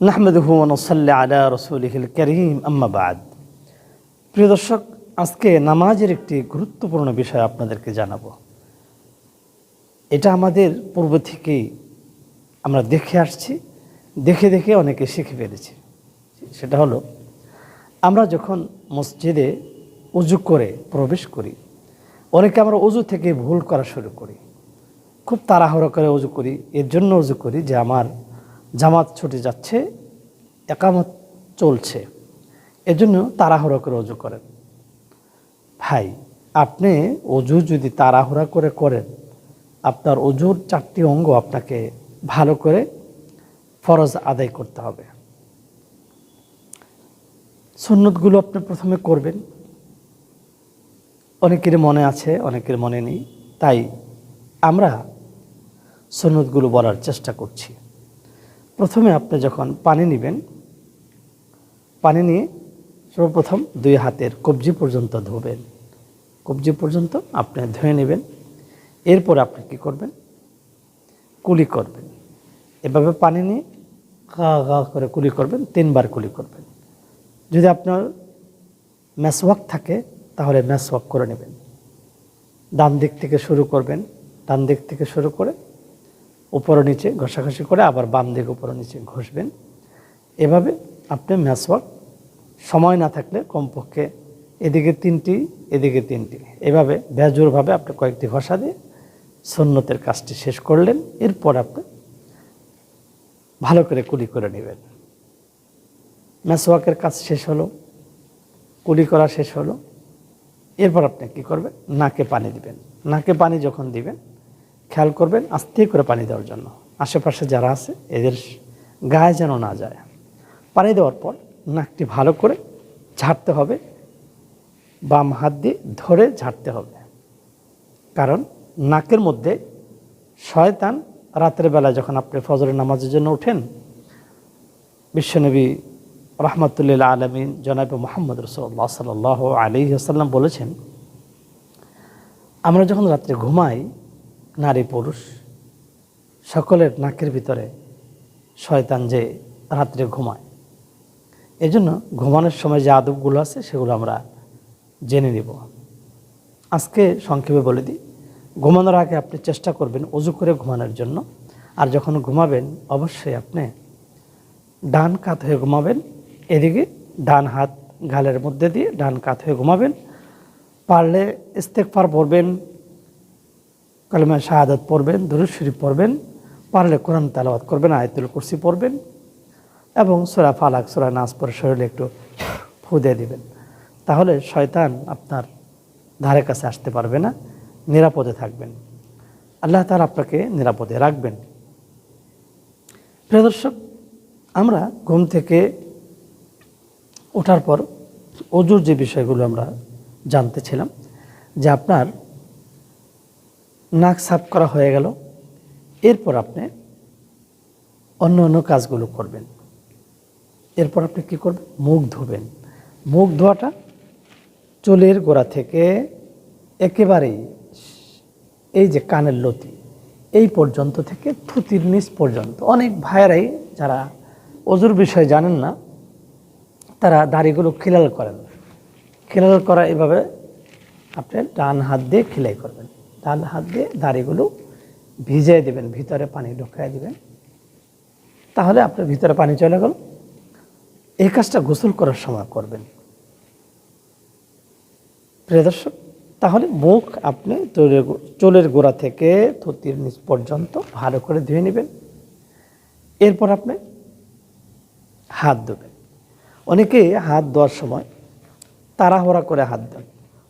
নাহমেদহু নসাল্লা আলা রসুলহিল করিম। আম্মাবাদ প্রিয় দর্শক, আজকে নামাজের একটি গুরুত্বপূর্ণ বিষয় আপনাদেরকে জানাব। এটা আমাদের পূর্ব থেকেই আমরা দেখে আসছি, দেখে দেখে অনেকে শিখে ফেলেছি। সেটা হলো, আমরা যখন মসজিদে উজু করে প্রবেশ করি, অনেকে আমরা উজু থেকে ভুল করা শুরু করি। খুব তাড়াহুড়ো করে উজু করি, এর জন্য উজু করি যে আমার জামাত ছুটে যাচ্ছে, একামত চলছে। এজন্য তাড়াহুড়া করে উজু করেন। ভাই, আপনি অজু যদি তাড়াহুড়া করে করেন, আপনার অজুর চারটি অঙ্গ আপনাকে ভালো করে ফরজ আদায় করতে হবে। সুন্নতগুলো আপনি প্রথমে করবেন। অনেকের মনে আছে, অনেকের মনে নেই। তাই আমরা সুন্নতগুলো বলার চেষ্টা করছি। প্রথমে আপনি যখন পানি নেবেন, পানি নিয়ে সর্বপ্রথম দুই হাতের কবজি পর্যন্ত ধোবেন। কবজি পর্যন্ত আপনি ধুয়ে নেবেন। এরপর আপনি কি করবেন? কুলি করবেন। এভাবে পানি নিয়ে গা গা করে কুলি করবেন, তিনবার কুলি করবেন। যদি আপনার ম্যাসওয়াক থাকে, তাহলে ম্যাসওয়াক করে নেবেন। ডান দিক থেকে শুরু করবেন, ডান দিক থেকে শুরু করে উপর নিচে ঘষাঘষি করে আবার বাম দিক উপর নিচে ঘষবেন। এভাবে আপনি ম্যাসওয়াক সময় না থাকলে কমপক্ষে এদিকে তিনটি এদিকে তিনটি। এভাবে বেজোরভাবে আপনি কয়েকটি ঘষা দিয়ে সন্ন্যতের কাজটি শেষ করলেন। এরপর আপনি ভালো করে কুলি করে নেবেন। ম্যাসওয়াকের কাজ শেষ হলো, কুলি করা শেষ হলো। এরপর আপনি কি করবেন? নাকে পানি দিবেন। নাকে পানি যখন দিবেন খেয়াল করবেন, আস্তে করে পানি দেওয়ার জন্য। আশেপাশে যারা আছে, এদের গায়ে যেন না যায়। পানি দেওয়ার পর নাকটি ভালো করে ঝাড়তে হবে, বাম হাত দিয়ে ধরে ঝাড়তে হবে। কারণ নাকের মধ্যে শয়তান রাতের বেলা যখন আপনি ফজরের নামাজের জন্য ওঠেন, বিশ্বনবী রহমতুল্লাহ আলমিন জনাব মোহাম্মদ রসল্লা সাল আলী আসাল্লাম বলেছেন, আমরা যখন রাত্রে ঘুমাই নারী পুরুষ, সকলের নাকের ভিতরে শয়তান যে রাত্রে ঘুমায়। এজন্য ঘুমানোর সময় যে আদবগুলো আছে, সেগুলো আমরা জেনে নিব। আজকে সংক্ষেপে বলে দিই, ঘুমানোর আগে আপনি চেষ্টা করবেন অজু করে ঘুমানোর জন্য। আর যখন ঘুমাবেন, অবশ্যই আপনি ডান কাত হয়ে ঘুমাবেন, এদিকে ডান হাত গালের মধ্যে দিয়ে ডান কাত হয়ে ঘুমাবেন। পারলে ইস্তেকফার পড়বেন কালিমা শাহাদত পড়বেন, দুরুদ শরীফ পড়বেন, পারলে কোরআন তালাবাদ করবেন, আয়তুল কুরসি পড়বেন এবং সোরা ফালাক, সোরা নাচ পরে শরীরে একটু ফু দিয়ে দিবেন। তাহলে শয়তান আপনার ধারে কাছে আসতে পারবে না, নিরাপদে থাকবেন। আল্লাহ তার আপনাকে নিরাপদে রাখবেন। প্রিয় দর্শক, আমরা ঘুম থেকে ওঠার পর অজুর যে বিষয়গুলো আমরা জানতেছিলাম যে আপনার নাক সাফ করা হয়ে গেল। এরপর আপনি অন্য অন্য কাজগুলো করবেন। এরপর আপনি কী করবেন? মুখ ধোবেন। মুখ ধোয়াটা চুলের গোড়া থেকে একেবারেই এই যে কানের লতি, এই পর্যন্ত থেকে থুতির নিচ পর্যন্ত। অনেক ভাইয়েরাই যারা অজুর বিষয়ে জানেন না, তারা দাড়িগুলো খিলাল করেন। খিলাল করা এভাবে আপনি ডান হাত দিয়ে খিলাই করবেন। ডান হাত দিয়ে দাড়িগুলো ভিজিয়ে দেবেন, ভিতরে পানি ঢুকাই দিবেন। তাহলে আপনার ভিতরে পানি চলে গেল। এই কাজটা গোসল করার সময় করবেন। প্রিয় দর্শক, তাহলে মুখ আপনি চুলের চুলের গোড়া থেকে থুতির নিচ পর্যন্ত ভালো করে ধুয়ে নেবেন। এরপর আপনি হাত ধোবেন। অনেকে হাত ধোয়ার সময় তাড়াহড়া করে হাত দেন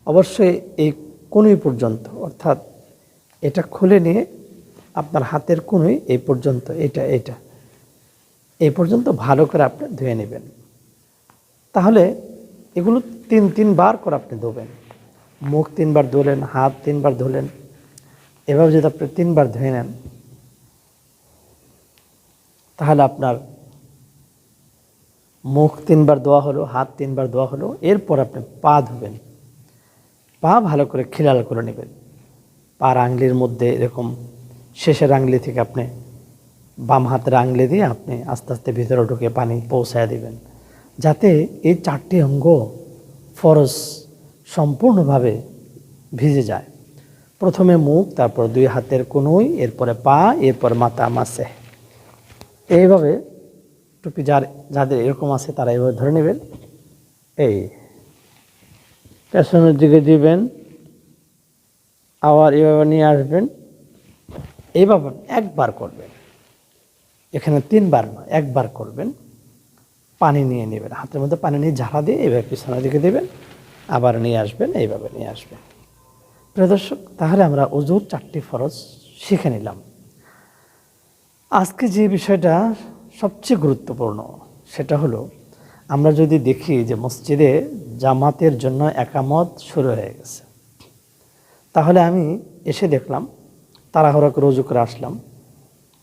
অবশ্যই এই কোনোই পর্যন্ত, অর্থাৎ এটা খুলে নিয়ে আপনার হাতের কোনোই এই পর্যন্ত, এটা এটা, এই পর্যন্ত ভালো করে আপনি ধুয়ে নেবেন। তাহলে এগুলো তিন, তিনবার করে আপনি ধোবেন। মুখ তিনবার ধুলেন, হাত তিনবার ধুলেন। এভাবে যদি আপনি তিনবার ধুয়ে নেন, তাহলে আপনার মুখ তিনবার ধোয়া হলো, হাত তিনবার ধোয়া হলো, এরপর আপনি পা ধুবেন। পা ভালো করে খিলাল করে নেবেন। পার আংলির মধ্যে এরকম শেষের আংলি থেকে আপনি বাম হাতের আঙলে দিয়ে আপনি আস্তে আস্তে ভিতরে ঢুকে পানি পৌঁছায় দিবেন। যাতে এই চারটি অঙ্গ ফরস সম্পূর্ণভাবে ভিজে যায়। প্রথমে মুখ, তারপর দুই হাতের কোনোই, এরপরে পা, এরপর মাথা মাসে। এইভাবে টুপি যার যাদের এরকম আছে তারা এইভাবে ধরে নেবেন। এই পেছনের দিকে দিবেন, আবার এভাবে নিয়ে আসবেন। এইভাবে একবার করবেন। এখানে তিনবার নয় একবার করবেন। পানি নিয়ে নেবেন, হাতের মধ্যে পানি নিয়ে ঝাড়া দিয়ে এইভাবে পিছনের দিকে দেবেন, আবার নিয়ে আসবেন, এইভাবে নিয়ে আসবেন। প্রিয় দর্শক, তাহলে আমরা অজুর চারটি ফরজ শিখে নিলাম। আজকে যে বিষয়টা সবচেয়ে গুরুত্বপূর্ণ, সেটা হলো আমরা যদি দেখি যে মসজিদে জামাতের জন্য একামত শুরু হয়ে গেছে। তাহলে আমি এসে দেখলাম, তাড়াহুড়া করে অজু করে আসলাম।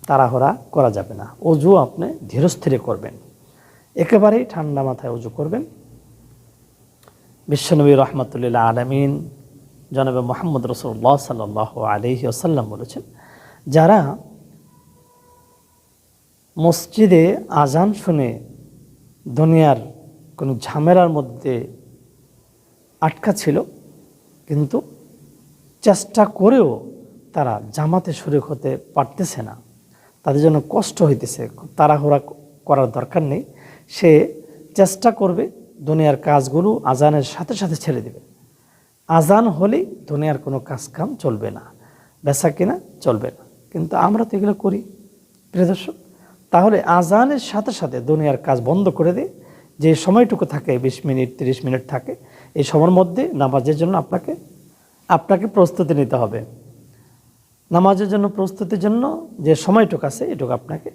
তাড়াহুড়া করা যাবে না। অজু আপনি ধীরস্থিরে করবেন। একেবারেই ঠান্ডা মাথায় অজু করবেন। বিশ্বনবী রহমতুল্লাহ আলমিন জনাবে মোহাম্মদ রসুল্লাহ সাল্লাহ আলহি আসাল্লাম বলেছেন, যারা মসজিদে আজান শুনে দুনিয়ার কোনো ঝামেলার মধ্যে আটকা ছিল, কিন্তু চেষ্টা করেও তারা জামাতে শরিক হতে পারতেছে না। তাদের জন্য কষ্ট হইতেছে তাড়াহুড়া করার দরকার নেই। সে চেষ্টা করবে দুনিয়ার কাজগুলো আজানের সাথে সাথে ছেড়ে দেবে। আজান হলেই দুনিয়ার কোনো কাজকাম চলবে না, বেচা কিনা চলবে না। কিন্তু আমরা তো এগুলো করি। প্রিয় দর্শক তাহলে আজানের সাথে সাথে দুনিয়ার কাজ বন্ধ করে দিয়ে যে সময়টুকু থাকে, বিশ মিনিট, তিরিশ মিনিট থাকে, এই সময়ের মধ্যে নামাজের জন্য আপনাকে আপনাকে প্রস্তুতি নিতে হবে। নামাজের জন্য, প্রস্তুতির জন্য যে সময়টুকু আছে, এটুকু আপনাকে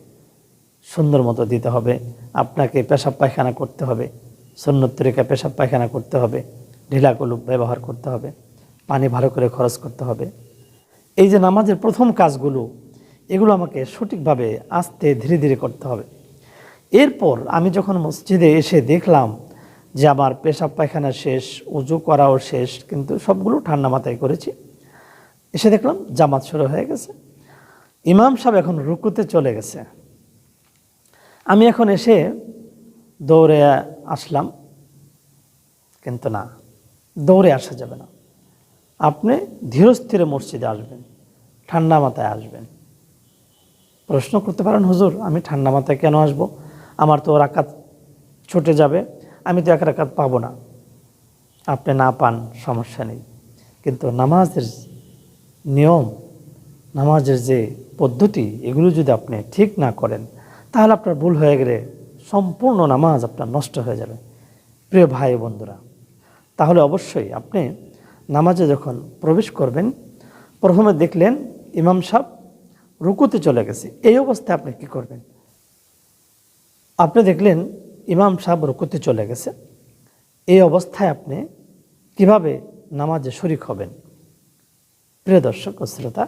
সুন্দর মতো দিতে হবে। আপনাকে পেশাব পায়খানা করতে হবে সন্ন্যত তরিকা পেশাব পায়খানা করতে হবে ঢিলাগুলো ব্যবহার করতে হবে, পানি ভালো করে খরচ করতে হবে। এই যে নামাজের প্রথম কাজগুলো এগুলো আমাকে সঠিকভাবে আস্তে ধীরে ধীরে করতে হবে। এরপর আমি যখন মসজিদে এসে দেখলাম যে আমার পেশাব পায়খানা শেষ, উজু করাও শেষ, কিন্তু সবগুলো ঠান্ডা মাথায় করেছি, এসে দেখলাম জামাত শুরু হয়ে গেছে। ইমাম সাহেব এখন রুকুতে চলে গেছে। আমি এখন এসে দৌড়ে আসলাম, কিন্তু না, দৌড়ে আসা যাবে না। আপনি ধীরস্থিরে মসজিদে আসবেন, ঠান্ডা মাথায় আসবেন। প্রশ্ন করতে পারেন, হুজুর, আমি ঠান্ডা মাথায় কেন আসব? আমার তো রাকাত ছুটে যাবে, আমি তো এক রাকাত পাবো না। আপনি না পান, সমস্যা নেই। কিন্তু নামাজের নিয়ম, নামাজের যে পদ্ধতি, এগুলো যদি আপনি ঠিক না করেন, তাহলে আপনার ভুল হয়ে গেলে সম্পূর্ণ নামাজ আপনার নষ্ট হয়ে যাবে। প্রিয় ভাই বন্ধুরা, তাহলে অবশ্যই আপনি নামাজে যখন প্রবেশ করবেন, প্রথমে দেখলেন ইমাম সাহেব রুকুতে চলে গেছে। এই অবস্থায় আপনি কি করবেন? আপনি দেখলেন ইমাম সাহেব রুকুতে চলে গেছে। এই অবস্থায় আপনি কীভাবে নামাজে শরিক হবেন? প্রিয় দর্শক শ্রোতা,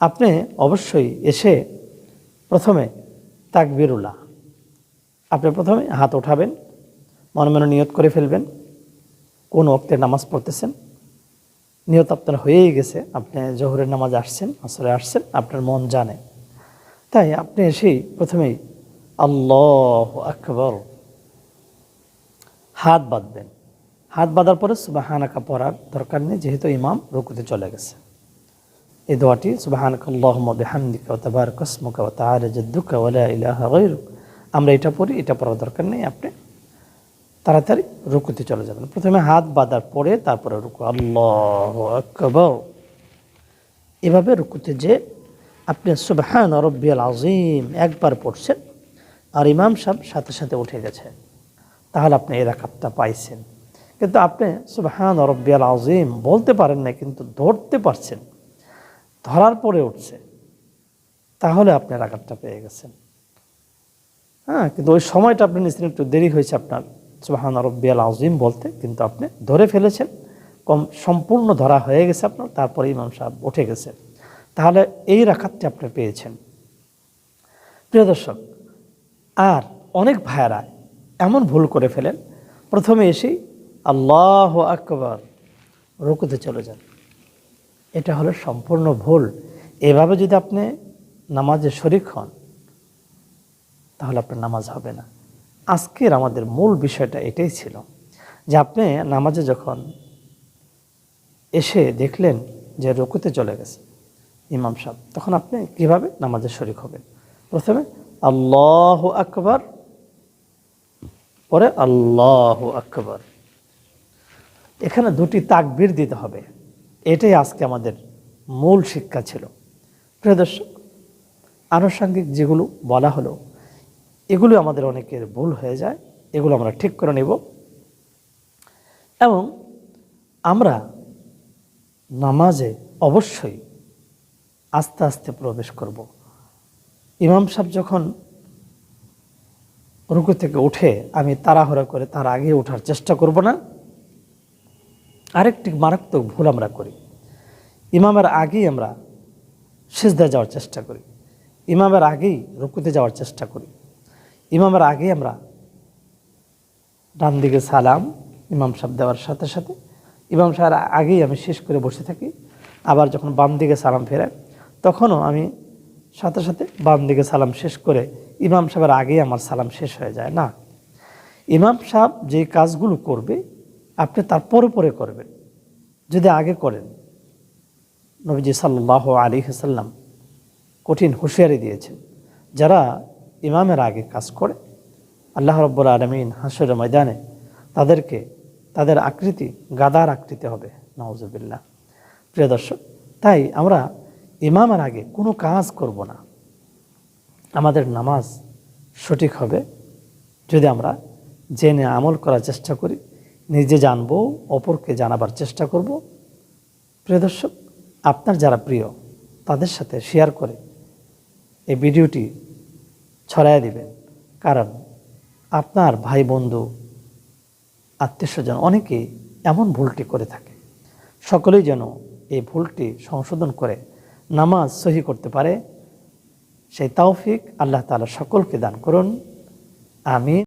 আপনি অবশ্যই এসে প্রথমে তাকবিরুল্লাহ। আপনি প্রথমে হাত ওঠাবেন মনে মনে নিয়ত করে ফেলবেন। কোন ওক্তে নামাজ পড়তেছেন? নিয়ত আপনার হয়েই গেছে। আপনি জোহরের নামাজ আসছেন, আসরে আসছেন, আপনার মন জানে। তাই আপনি এসেই প্রথমেই আল্লাহ আকবর হাত বাঁধবেন। হাত বাঁধার পরে সুবাহানাকা পড়ার দরকার নেই, যেহেতু ইমাম রুকুতে চলে গেছে। এই দোয়াটি সুবাহানাকা আল্লাহুম্মা বিহামদিকা ওয়া তাবারাকা ইসমুকা ওয়া তাআলা জাদ্দুকা ওয়া লা ইলাহা গায়রুক। আমরা এটা পড়ি, এটা পড়ার দরকার নেই। আপনি তাড়াতাড়ি রুকুতে চলে যাবেন। প্রথমে হাত বাঁধার পরে তারপরে রুকু। আল্লাহ এভাবে রুকুতে যে আপনি সুবহান রব্বিয়াল আজিম একবার পড়ছেন, আর ইমাম সাহেব সাথে সাথে উঠে গেছে, তাহলে আপনি এই রাখাতটা পাইছেন। কিন্তু আপনি সুবহান রব্বিয়াল আজিম বলতে পারেন না, কিন্তু ধরতে পারছেন। ধরার পরে উঠছে, তাহলে আপনি রাখাতটা পেয়ে গেছেন। হ্যাঁ কিন্তু ওই সময়টা আপনি নিশ্চয় একটু দেরি হয়েছে আপনার। সুবাহান রব্বিয়াল আজিম বলতে কিন্তু আপনি ধরে ফেলেছেন। কম সম্পূর্ণ ধরা হয়ে গেছে আপনার, তারপরে ইমাম সাহেব উঠে গেছে তাহলে এই রাখাতটি আপনি পেয়েছেন। প্রিয় দর্শক, আর অনেক ভাইয়ারা এমন ভুল করে ফেলেন, প্রথমে এসেই আল্লাহ আকবর রুকুতে চলে যান। এটা হলো সম্পূর্ণ ভুল। এভাবে যদি আপনি নামাজে শরিক হন, তাহলে আপনার নামাজ হবে না। আজকের আমাদের মূল বিষয়টা এটাই ছিল যে আপনি নামাজে যখন এসে দেখলেন যে রুকুতে চলে গেছে ইমাম সাহেব, তখন আপনি কীভাবে নামাজের শরিক হবেন? প্রথমে আল্লাহ আকবর, পরে আল্লাহ আকবর। এখানে দুটি তাকবির দিতে হবে। এটাই আজকে আমাদের মূল শিক্ষা ছিল। প্রিয় দর্শক, আনুষঙ্গিক যেগুলো বলা হলো এগুলো আমাদের অনেকের ভুল হয়ে যায়, এগুলো আমরা ঠিক করে নেব। এবং আমরা নামাজে অবশ্যই আস্তে আস্তে প্রবেশ করব। ইমাম সাহেব যখন রুকু থেকে উঠে আমি তাড়াহুড়া করে তার আগে ওঠার চেষ্টা করব না, আরেকটি মারাত্মক ভুল আমরা করি। ইমামের আগেই আমরা সেজদায় যাওয়ার চেষ্টা করি। ইমামের আগেই রুকুতে যাওয়ার চেষ্টা করি। ইমামের আগেই আমরা ডান দিকে সালাম, ইমাম সাহেব দেওয়ার সাথে সাথে। ইমাম সাহেব আগেই আমি শেষ করে বসে থাকি। আবার যখন বাম দিকে সালাম ফেরায় তখনও আমি সাথে সাথে বাম দিকে সালাম শেষ করে ইমাম সাহেবের আগেই আমার সালাম শেষ হয়ে যায়। না, ইমাম সাহেব যে কাজগুলো করবে, আপনি তার পরে পরে করবেন। যদি আগে করেন, নবীজি সাল্লাহ আলী হাসাল্লাম কঠিন হুঁশিয়ারি দিয়েছেন। যারা ইমামের আগে কাজ করে, আল্লাহ রব্বুল আলমিন হাসর ময়দানে তাদেরকে, তাদের আকৃতি গাদার আকৃতি হবে নওয়াজবিল্লা প্রিয় দর্শক, তাই আমরা ইমামের আগে কোনো কাজ করব না। আমাদের নামাজ সঠিক হবে যদি আমরা জেনে আমল করার চেষ্টা করি, নিজে জানব, অপরকে জানাবার চেষ্টা করব। প্রিয় দর্শক, আপনার যারা প্রিয়, তাদের সাথে শেয়ার করে এই ভিডিওটি ছড়াইয়া দিবেন। কারণ আপনার ভাই বন্ধু আত্মীয়স্বজন অনেকেই এমন ভুলটি করে থাকে। সকলেই যেন এই ভুলটি সংশোধন করে নামাজ সহি করতে পারে। সেই তাওফিক আল্লাহ তালা সকলকে দান করুন। আমি